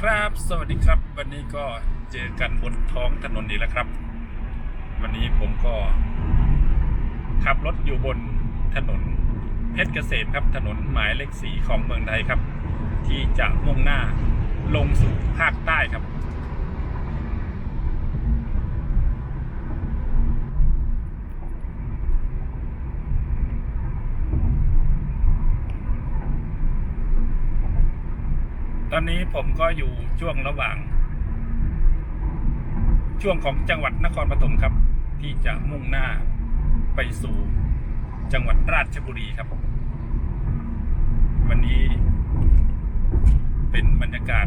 ครับ สวัสดีครับ วันนี้ก็เจอกันบนท้องถนนอีกแล้วครับ วันนี้ผมก็ ขับรถอยู่บนถนนเพชรเกษมครับ ถนนหมายเลขสีของเมืองไทยครับ ที่จะมุ่งหน้าลงสู่ภาคใต้ครับ ตอนนี้ผมก็อยู่ช่วงระหว่าง ช่วงของจังหวัดนครปฐมครับ ที่จะมุ่งหน้าไปสู่จังหวัดราชบุรีครับ วันนี้เป็นบรรยากาศ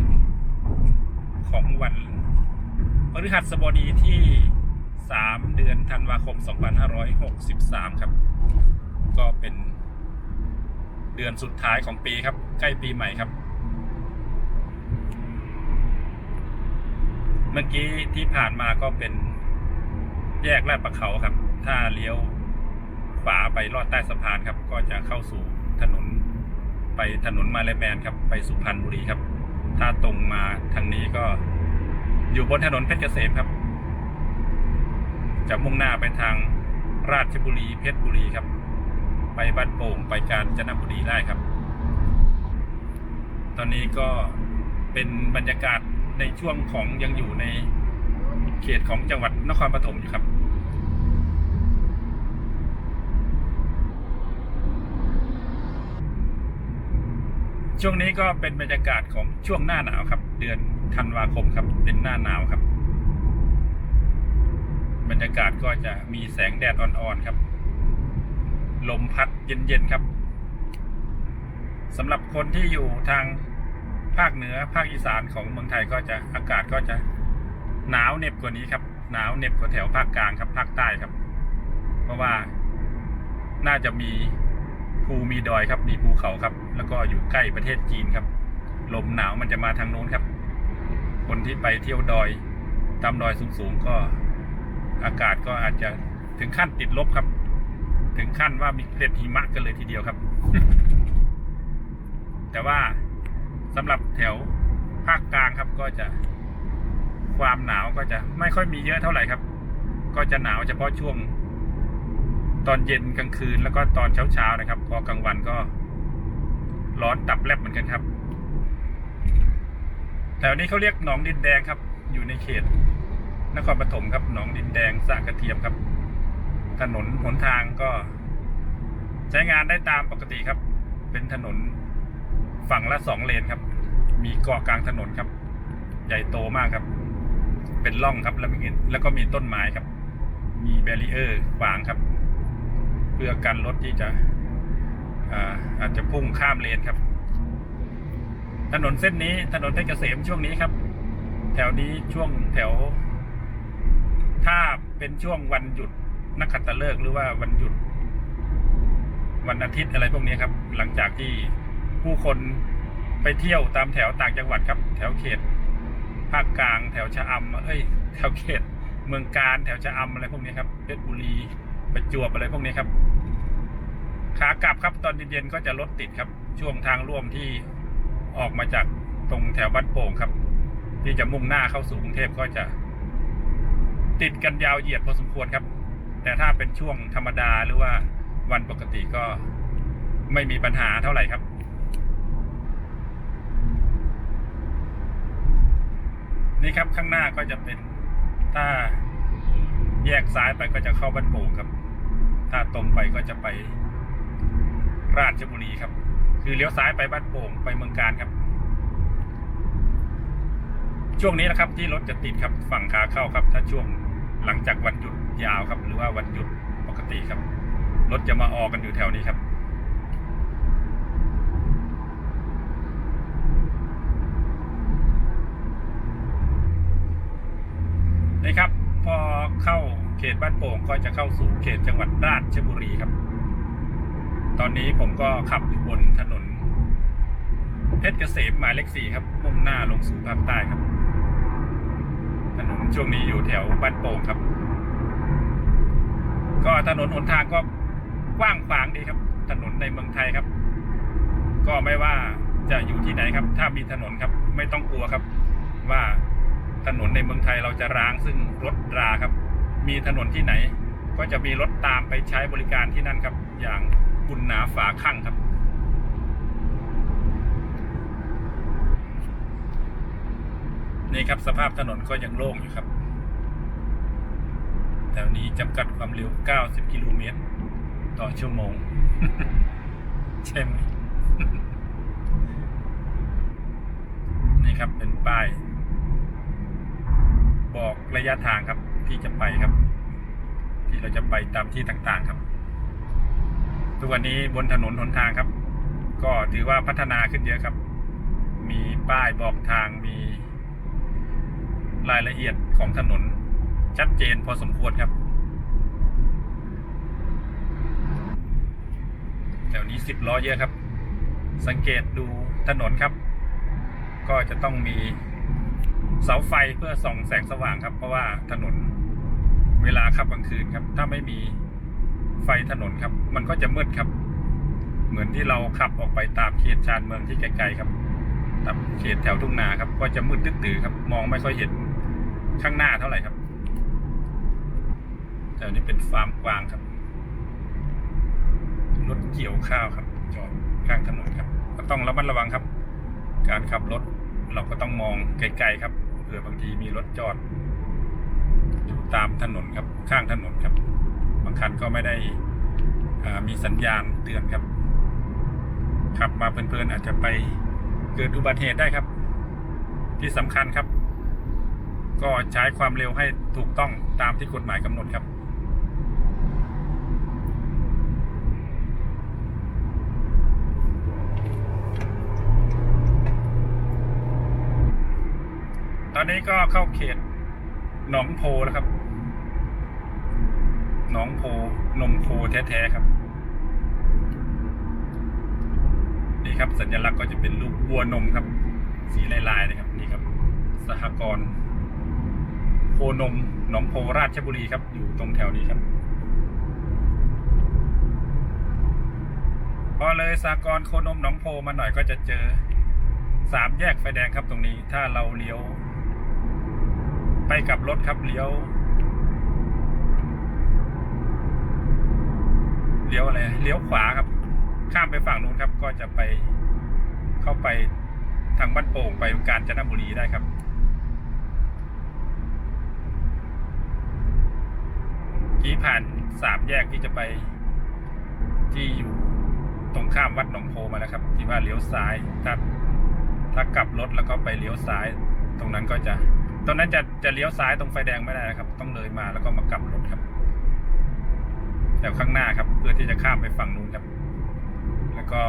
ของวันพฤหัสบดีที่ 3 เดือนธันวาคม 2563 ครับ ก็เป็นเดือนสุดท้ายของปีครับ ใกล้ปีใหม่ครับ เมื่อกี้ที่ผ่านมาก็เป็นแยกลาดประเขาครับ ถ้าเลี้ยวฝาไปลอดใต้สะพานครับ ก็จะเข้าสู่ถนน ไปถนนมาเลแมนครับ ไปสุพรรณบุรีครับ ถ้าตรงมาทางนี้ก็อยู่บนถนนเพชรเกษมครับ จะมุ่งหน้าไปทางราชบุรีเพชรบุรีครับ ไปบ้านโป่งไปกาญจนบุรีได้ครับ ตอนนี้ก็เป็นบรรยากาศ ในช่วงของยังอยู่ในเขตของจังหวัดนครปฐมอยู่ครับ ช่วงนี้ก็เป็นบรรยากาศของช่วงหน้าหนาวครับ เดือนธันวาคมครับ เป็นหน้าหนาวครับ บรรยากาศก็จะมีแสงแดดอ่อนๆครับ ลมพัดเย็นๆครับสำหรับคนที่อยู่ทาง ภาคเหนือภาคอีสานของเมืองไทยก็จะอากาศก็จะหนาวเหน็บกว่านี้ครับหนาวเหน็บกว่าแถวภาคกลางครับภาคใต้ครับ เพราะว่าน่าจะมีภูมีดอยครับ มีภูเขาครับ แล้วก็อยู่ใกล้ประเทศจีนครับ ลมหนาวมันจะมาทางโน้นครับ คนที่ไปเที่ยวดอยตามดอยสูงๆก็อากาศก็อาจจะถึงขั้นติดลบครับ ถึงขั้นว่ามีเกล็ดหิมะกันเลยทีเดียวครับ แต่ว่า สำหรับแถวภาคกลางครับก็จะความหนาวก็จะไม่ค่อยมีเยอะเท่าไหร่ครับ ก็จะหนาวเฉพาะช่วง ตอนเย็นกลางคืนแล้วก็ตอนเช้าเช้าๆนะครับ พอกลางวันก็ร้อนตับแลบเหมือนกันครับแถวนี้เขาเรียกหนองดินแดงครับ อยู่ในเขต นครปฐมครับหนองดินแดงสระกระเทียมครับ ถนนหนทางก็ ใช้งานได้ตามปกติครับ เป็นถนน ฝั่งละสองเลนครับ มีเกาะกลางถนนครับ ใหญ่โตมากครับ เป็นร่องครับแล้วมีแล้วก็มีต้นไม้ครับ มีแบรีเออร์ขวางครับ เพื่อกันรถที่จะอาอาจจะพุ่งข้ามเลนครับ ถนนเส้นนี้ถนนเพชรเกษมช่วงนี้ครับ แถวนี้ช่วงแถว ถ้าเป็นช่วงวันหยุดนักขัตฤกษ์หรือว่าวันหยุด วันอาทิตย์อะไรพวกนี้ครับ หลังจากที่ ผู้คนไปเที่ยวตามแถวต่างจังหวัดครับ แถวเขตภาคกลาง แถวชะอำเอ้ยแถวเขต เมืองการแถวชะอำอะไรพวกนี้ครับเพชรบุรีประจวบอะไรพวกนี้ครับ ขากลับครับตอนเย็นๆก็จะรถติดครับ ช่วงทางร่วมที่ออกมาจากตรงแถวบ้านโป่งครับ ที่จะมุ่งหน้าเข้าสู่กรุงเทพก็จะ ติดกันยาวเหยียดพอสมควรครับ แต่ถ้าเป็นช่วงธรรมดาหรือว่าวันปกติก็ไม่มีปัญหาเท่าไหร่ครับ นี่ครับข้างหน้าก็จะเป็นถ้าแยกซ้ายไปก็จะเข้าบ้านโป่งครับ ถ้าตรงไปก็จะไปราชบุรีครับ คือเลี้ยวซ้ายไปบ้านโป่งไปเมืองการครับ ช่วงนี้นะครับที่รถจะติดครับฝั่งขาเข้าครับ ถ้าช่วงหลังจากวันหยุดยาวครับ หรือว่าวันหยุดปกติครับ รถจะมาออกกันอยู่แถวนี้ครับ นี่ครับ พอเข้าเขตบ้านโป่งก็จะเข้าสู่เขตจังหวัดราชบุรีครับ ตอนนี้ผมก็ขับอยู่บนถนนเพชรเกษมหมายเลขสี่ครับ มุ่งหน้าลงสู่ภาคใต้ครับ ถนนช่วงนี้อยู่แถวบ้านโป่งครับ ก็ถนนหนทางก็กว้างขวางดีครับ ถนนในเมืองไทยครับ ก็ไม่ว่าจะอยู่ที่ไหนครับ ถ้ามีถนนครับ ไม่ต้องกลัวครับ ว่า ถนนในเมืองไทยเราจะร้างซึ่งรถราครับ มีถนนที่ไหน ก็จะมีรถตามไปใช้บริการที่นั่นครับ อย่างบุญหนาฝาข้างครับ นี่ครับสภาพถนนก็ยังโล่งอยู่ครับแถวนี้จำกัดความเร็ว 90 กิโลเมตร ต่อชั่วโมง ใช่ไหมนี่ครับเป็นป้าย บอกระยะทางครับที่จะไปครับ ที่เราจะไปตามที่ต่างๆครับ ทุกวันนี้บนถนนหนทางครับ ก็ถือว่าพัฒนาขึ้นเยอะครับ มีป้ายบอกทางมี รายละเอียดของถนน ชัดเจนพอสมควรครับแถวนี้สิบล้อเยอะครับ สังเกตดูถนนครับ ก็จะต้องมี เสาไฟเพื่อส่องแสงสว่างครับ เพราะว่าถนนเวลาขับกลางคืนครับ ถ้าไม่มีไฟถนนครับ มันก็จะมืดครับ เหมือนที่เราขับออกไปตามเขตชานเมืองที่ไกลๆครับตามเขตแถวทุ่งนาครับ ก็จะมืดตึ๊ดตื่อครับ มองไม่ค่อยเห็นข้างหน้าเท่าไหร่ครับแถวนี้เป็นฟาร์มกวางครับรถเกี่ยวข้าวครับ จอดข้างถนนครับ ก็ต้องระมัดระวังครับ การขับรถเราก็ต้องมองไกลๆครับ ผื่อบางทีมีรถจอด อยู่ตามถนนครับข้างถนนครับ บางคันก็ไม่ได้มีสัญญาณเตือนครับ ขับมาเพลินๆอาจจะไปเกิดอุบัติเหตุได้ครับ ที่สำคัญครับ ก็ใช้ความเร็วให้ถูกต้องตามที่กฎหมายกำหนดครับ นี้ก็เข้าเขตหนองโพแล้วครับ หนองโพนมโพแท้ๆครับ นี่ครับสัญลักษณ์ก็จะเป็นรูปวัวนมครับ สีลายๆนะครับ นี่ครับ สหกรณ์โคนมหนองโพราชบุรีครับ อยู่ตรงแถวนี้ครับพอเลยสหกรณ์โคนมหนองโพมาหน่อยก็จะเจอสามแยกไฟแดงครับตรงนี้ ถ้าเราเลี้ยว ไปกับรถครับเลี้ยว เลี้ยวอะไรเลี้ยวขวาครับ ข้ามไปฝั่งนู้นครับ ก็จะไปเข้าไปทางบ้านโป่งไปกาญจนบุรีได้ครับ ที่ผ่านสามแยกที่จะไปที่อยู่ตรงข้ามวัดหนองโพมาแล้วครับ ที่ว่าเลี้ยวซ้ายถ้าถ้ากลับรถแล้วก็ไปเลี้ยวซ้าย ตรงนั้นก็จะ ตรงนั้นจะจะเลี้ยวซ้ายตรงไฟแดงไม่ได้นะครับ ต้องเลยมาแล้วก็มากลับรถครับแถวข้างหน้าครับ เพื่อที่จะข้ามไปฝั่งนู้นครับ แล้วก็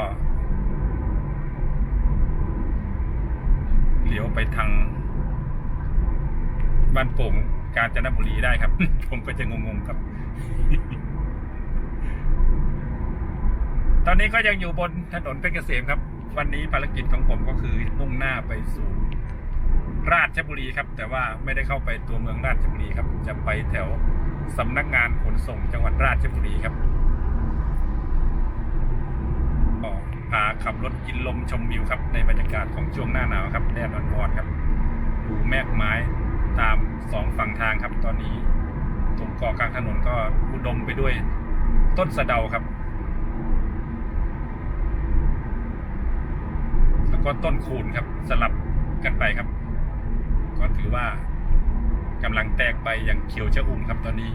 เลี้ยวไปทางบ้านโป่งกาญจนบุรีได้ครับ ผมก็จะงงๆครับ ตอนนี้ก็ยังอยู่บนถนนเพชรเกษมครับ วันนี้ภารกิจของผมก็คือมุ่งหน้าไปสู่ ราชบุรีครับ แต่ว่าไม่ได้เข้าไปตัวเมืองราชบุรีครับ จะไปแถวสำนักงานขนส่งจังหวัดราชบุรีครับก็พาขับรถกินลมชมวิวครับ ในบรรยากาศของช่วงหน้าหนาวครับแดดอ่อนๆครับดูแมกไม้ตามสองฝั่งทางครับ ตอนนี้ตรงเกาะกลางถนนก็อุดมไปด้วยต้นสะเดาครับ แล้วก็ต้นคูนครับสลับกันไปครับ ว่ากำลังแตกใบอย่างเขียวชะอุ่มครับตอนนี้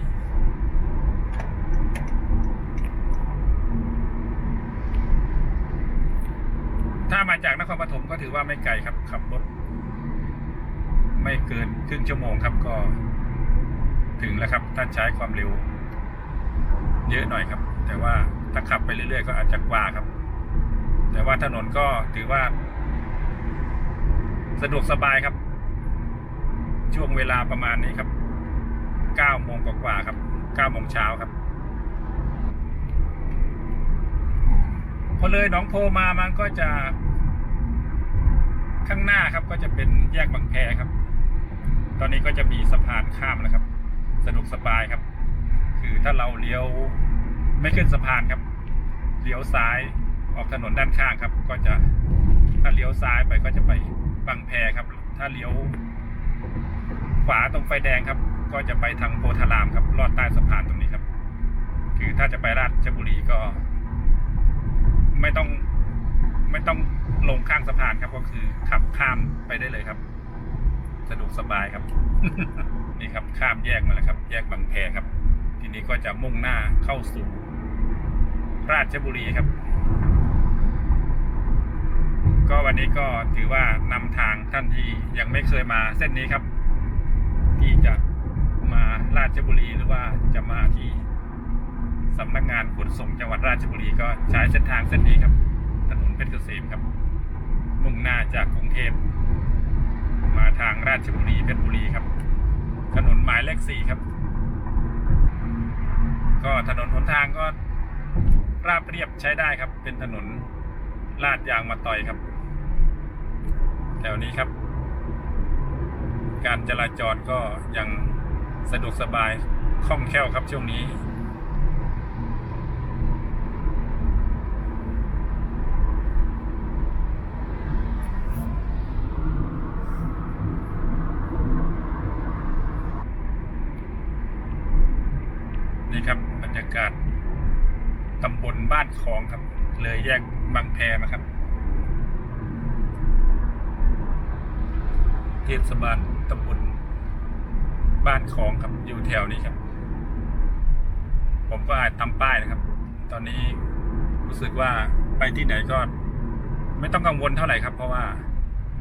ถ้ามาจากนครปฐมก็ถือว่าไม่ไกลครับ ขับรถ ไม่เกินครึ่งชั่วโมงครับก็ ถึงแล้วครับ ถ้าใช้ความเร็ว เยอะหน่อยครับ แต่ว่าถ้าขับไปเรื่อยๆก็อาจจะกว่าครับ แต่ว่าถนนก็ถือว่า สะดวกสบายครับ ช่วงเวลาประมาณนี้ครับ9โมงกว่าครับ9โมงเช้าครับ พอเลยหนองโพมามันก็จะ ข้างหน้าครับก็จะเป็นแยกบางแคครับ ตอนนี้ก็จะมีสะพานข้ามแล้วครับ สะดวกสบายครับ คือถ้าเราเลี้ยวไม่ขึ้นสะพานครับ เลี้ยวซ้ายออกถนนด้านข้างครับ ก็จะถ้าเลี้ยวซ้ายไปก็จะไปบางแพครับ ถ้าเลี้ยว ขวาตรงไฟแดงครับ ก็จะไปทางโพธารามครับ ลอดใต้สะพานตรงนี้ครับ คือถ้าจะไปราชบุรีก็ ไม่ต้องไม่ต้องลงข้างสะพานครับ ก็คือขับข้ามไปได้เลยครับสะดวกสบายครับ นี่ครับข้ามแยกมาแล้วครับ แยกบางแพครับ ทีนี้ก็จะมุ่งหน้าเข้าสู่ ราชบุรีครับ ก็วันนี้ก็ถือว่านำทางท่านที่ยังไม่เคยมาเส้นนี้ครับ ที่จะมาราชบุรีหรือว่าจะมาที่สำนักงานขนส่งจังหวัดราชบุรีก็ใช้เส้นทางเส้นนี้ครับ ถนนเพชรเกษมครับ มุ่งหน้าจากกรุงเทพมาทางราชบุรีเพชรบุรีครับ ถนนหมายเลขสี่ครับ ก็ถนนหนทางก็ราบเรียบใช้ได้ครับ เป็นถนนลาดยางมาต่อยครับ แถวนี้ครับ การจราจรก็ยังสะดวกสบายคล่องแคล่วครับช่วงนี้ นี่ครับบรรยากาศตำบลบ้านคลองครับ เลยแยกบางแพมาครับ เทศบาล บ้านคลองครับอยู่แถวนี้ครับ ผมก็อาจทำป้ายนะครับ ตอนนี้รู้สึกว่าไปที่ไหนก็ ไม่ต้องกังวลเท่าไหร่ครับ เพราะว่า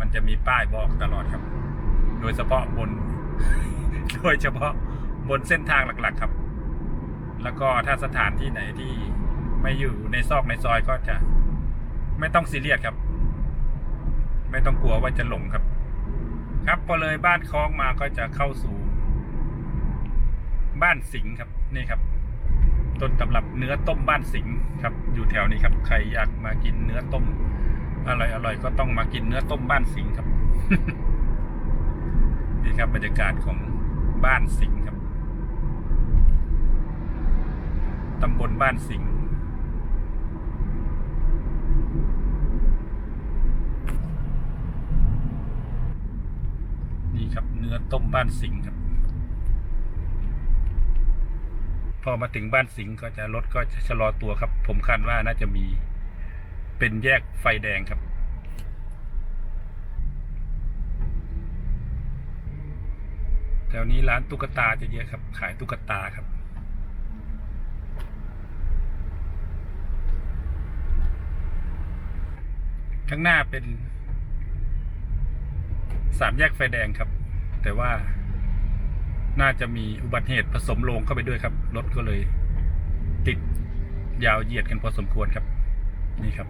มันจะมีป้ายบอกตลอดครับ โดยเฉพาะบน โดยเฉพาะบนเส้นทางหลักๆครับ แล้วก็ถ้าสถานที่ไหนที่ไม่อยู่ในซอกในซอยก็จะ ไม่ต้องซีเรียสครับ ไม่ต้องกลัวว่าจะหลงครับ ครับพอเลยบ้านคลองมาก็จะเข้าสู่ บ้านสิงห์ครับนี่ครับ ต้นตำรับเนื้อต้มบ้านสิงห์ครับ อยู่แถวนี้ครับ ใครอยากมากินเนื้อต้มอร่อยอร่อยก็ต้องมากินเนื้อต้มบ้านสิงห์ครับ นี่ครับบรรยากาศของบ้านสิงห์ครับตำบลบ้านสิงห์นี่ครับ เนื้อต้มบ้านสิงห์ครับ พอมาถึงบ้านสิงห์ก็จะรถก็จะชะลอตัวครับ ผมคาดว่าน่าจะมีเป็นแยกไฟแดงครับ แถวนี้ร้านตุ๊กตาจะเยอะครับ ขายตุ๊กตาครับ ข้างหน้าเป็นสามแยกไฟแดงครับ แต่ว่า น่าจะมีอุบัติเหตุผสมลงเข้าไปด้วยครับ รถก็เลยติดยาวเหยียดกันพอสมควรครับ นี่ครับ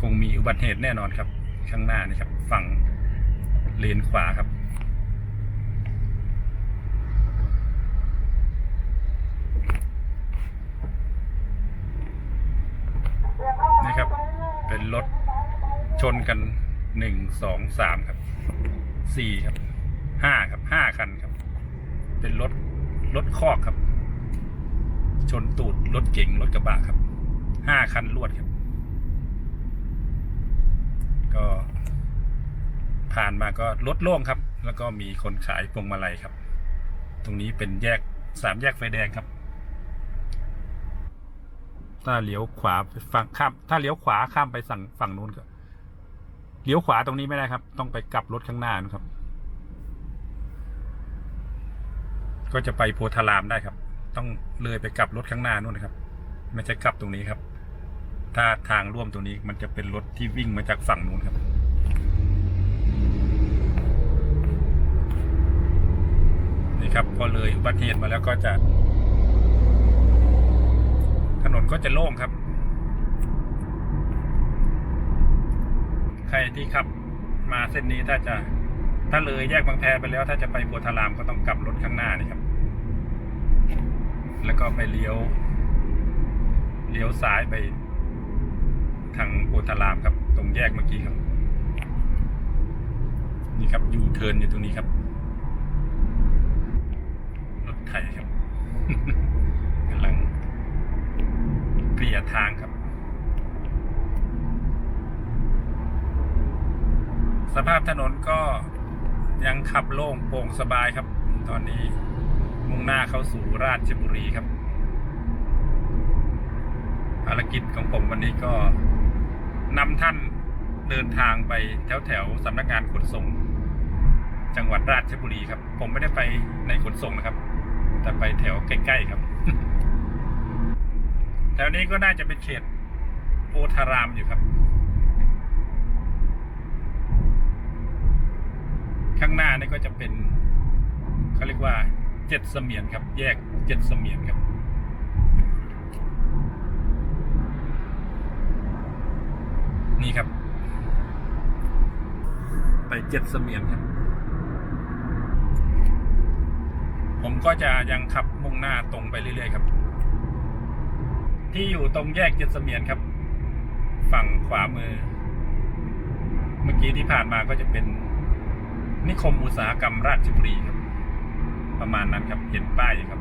คงมีอุบัติเหตุแน่นอนครับ ข้างหน้านี่ครับ ฝั่งเลนขวาครับนี่ครับ เป็นรถชนกันหนึ่งสองสามครับสี่ครับ ห้าครับห้าคันครับ เป็นรถรถคอกครับ ชนตูดรถเก๋งรถกระบะครับห้าคันรวดครับ ก็ผ่านมาก็รถโล่งครับ แล้วก็มีคนขายพวงมาลัยครับ ตรงนี้เป็นแยกสามแยกไฟแดงครับ ถ้าเลี้ยวขวาไปฝั่งข้าม ถ้าเลี้ยวขวาข้ามไปสั่งฝั่งนู้นก็เลี้ยวขวาตรงนี้ไม่ได้ครับ ต้องไปกลับรถข้างหน้านะครับ ก็จะไปโพธารามได้ครับ ต้องเลยไปกลับรถข้างหน้านู่นนะครับ ไม่ใช่กลับตรงนี้ครับ ถ้าทางร่วมตรงนี้มันจะเป็นรถที่วิ่งมาจากฝั่งนู้นครับนี่ครับพอเลยอุบัติเหตุมาแล้วก็จะ ถนนก็จะโล่งครับ ใครที่ขับมาเส้นนี้ถ้าจะถ้าเลยแยกบางแพไปแล้วถ้าจะไปโพธารามก็ต้องกลับรถข้างหน้านี่ครับ แล้วก็ไปเลี้ยว เลี้ยวซ้ายไป ทางโพธารามครับ ตรงแยกเมื่อกี้ครับ นี่ครับยูเทิร์นอยู่ตรงนี้ครับ รถไถครับกำลังเกลี่ยทางครับ สภาพถนนก็ยังขับโล่งโปร่งสบายครับ ตอนนี้ มุ่งหน้าเข้าสู่ราชบุรีครับภารกิจของผมวันนี้ก็นำท่านเดินทางไปแถวแถวสำนักงานขนส่ง จังหวัดราชบุรีครับ ผมไม่ได้ไปในขนส่งนะครับ แต่ไปแถวใกล้ๆครับ แถวนี้ก็น่าจะเป็นเขตโพธารามอยู่ครับ ข้างหน้านี่ก็จะเป็นเขาเรียกว่า เจ็ดเสมียนครับ แยกเจ็ดเสมียนครับนี่ครับ ไปเจ็ดเสมียนครับ ผมก็จะยังขับมุ่งหน้าตรงไปเรื่อยๆครับ ที่อยู่ตรงแยกเจ็ดเสมียนครับ ฝั่งขวามือ เมื่อกี้ที่ผ่านมาก็จะเป็นนิคมอุตสาหกรรมราชบุรีครับ ประมาณนั้นครับเห็นป้ายอยู่ครับ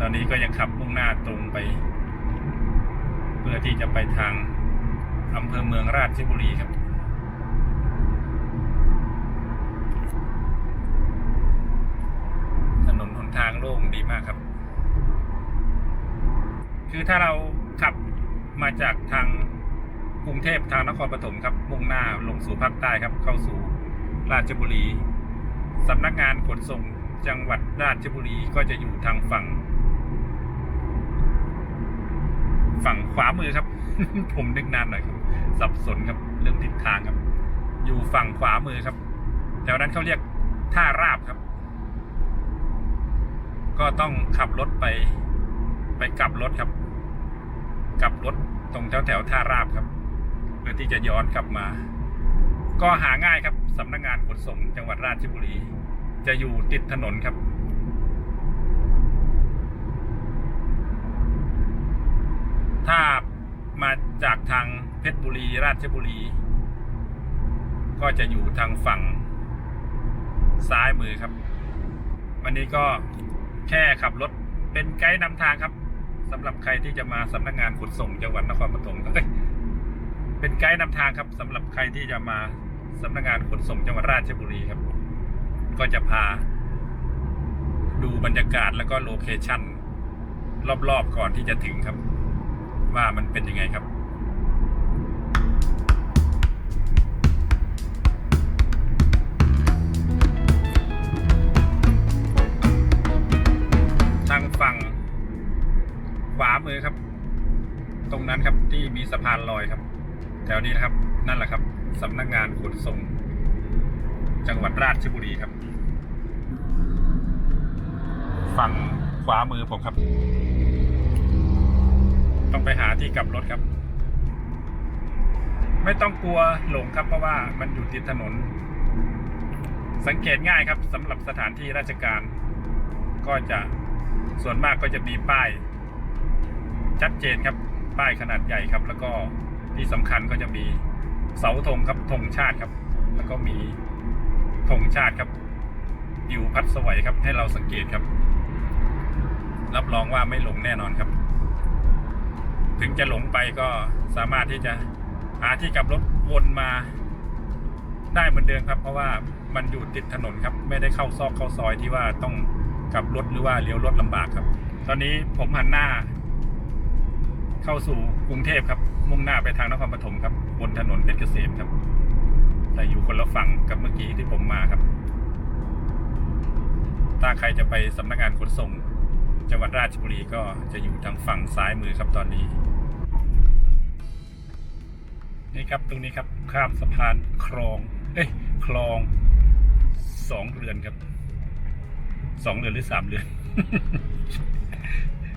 ตอนนี้ก็ยังขับมุ่งหน้าตรงไป เพื่อที่จะไปทางอำเภอเมืองราชบุรีครับถนนหนทางโล่งดีมากครับ คือถ้าเราขับมาจากทางกรุงเทพทางนครปฐมครับ มุ่งหน้าลงสู่ภาคใต้ครับ เข้าสู่ราชบุรี สำนักงานขนส่งจังหวัดราชบุรีก็จะอยู่ทางฝั่ง ฝั่งขวามือครับ ผมนึกนานหน่อยครับ สับสนครับเรื่องทิศทางครับ อยู่ฝั่งขวามือครับแถวนั้นเขาเรียกท่าราบครับ ก็ต้องขับรถไป ไปกลับรถครับ กลับรถตรงแถวแถวท่าราบครับ เพื่อที่จะย้อนกลับมา ก็หาง่ายครับสำนักงานขนส่งจังหวัดราชบุรี จะอยู่ติดถนนครับ ถ้ามาจากทางเพชรบุรีราชบุรี ก็จะอยู่ทางฝั่งซ้ายมือครับ วันนี้ก็แค่ขับรถเป็นไกด์นำทางครับสำหรับใครที่จะมาสำนักงานขนส่งจังหวัดนครปฐมเอ้ยเป็นไกด์นำทางครับสำหรับใครที่จะมาสำนักงานขนส่งจังหวัดราชบุรีครับ ก็จะพา ดูบรรยากาศแล้วก็โลเคชั่นรอบๆก่อนที่จะถึงครับ ว่ามันเป็นยังไงครับทางฝั่งขวามือครับ ตรงนั้นครับที่มีสะพานลอยครับ แถวนี้นะครับ นั่นแหละครับสำนักงานขนส่ง จังหวัดราชบุรีครับ ฝั่งขวามือผมครับ ต้องไปหาที่กลับรถครับ ไม่ต้องกลัวหลงครับเพราะว่ามันอยู่ติดถนน สังเกตง่ายครับสำหรับสถานที่ราชการ ก็จะส่วนมากก็จะมีป้าย ชัดเจนครับ ป้ายขนาดใหญ่ครับ แล้วก็ที่สำคัญก็จะมีเสาธงครับธงชาติครับ แล้วก็มี ธงชาติครับอยู่พัดสวัยครับ ให้เราสังเกตครับ รับรองว่าไม่หลงแน่นอนครับ ถึงจะหลงไปก็สามารถที่จะหาที่กลับรถวนมาได้เหมือนเดิมครับ เพราะว่ามันอยู่ติดถนนครับ ไม่ได้เข้าซอกเข้าซอยที่ว่าต้องกลับรถหรือว่าเลี้ยวรถลำบากครับ ตอนนี้ผมหันหน้า เข้าสู่กรุงเทพครับ มุ่งหน้าไปทางนครปฐมครับ บนถนนเพชรเกษมครับ แต่อยู่คนละฝั่งกับเมื่อกี้ที่ผมมาครับ ถ้าใครจะไปสำนักงานขนส่ง จังหวัดราชบุรีก็จะอยู่ทางฝั่งซ้ายมือครับตอนนี้ นี่ครับตรงนี้ครับข้ามสะพานคลอง เอ้ยคลองสองเรือนครับสองเรือนหรือสามเรือน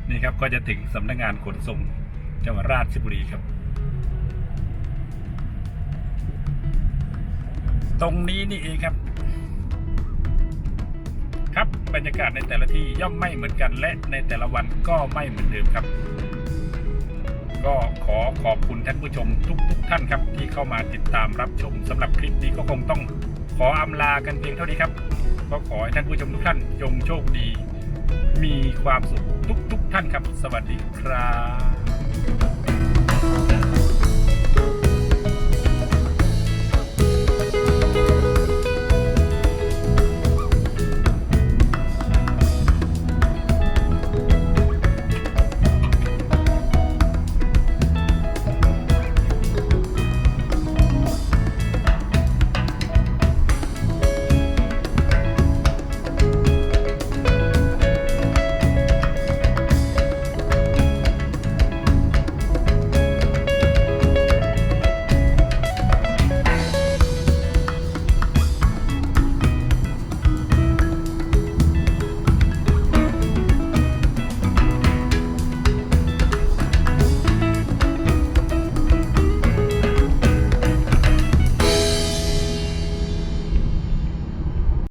นี่ครับก็จะถึงสำนักงานขนส่งจังหวัดราชบุรีครับ ตรงนี้นี่เองครับ ครับบรรยากาศในแต่ละที่ย่อมไม่เหมือนกันและในแต่ละวันก็ไม่เหมือนเดิมครับ ก็ขอขอบคุณท่านผู้ชมทุกๆทท่านครับ ที่เข้ามาติดตามรับชมสำหรับคลิปนี้ก็คงต้องขออำลากันเพียงเท่านี้ครับ ก็ขอให้ท่านผู้ชมทุกท่านจงโชคดี มีความสุขทุกๆทท่านครับ สวัสดีครับ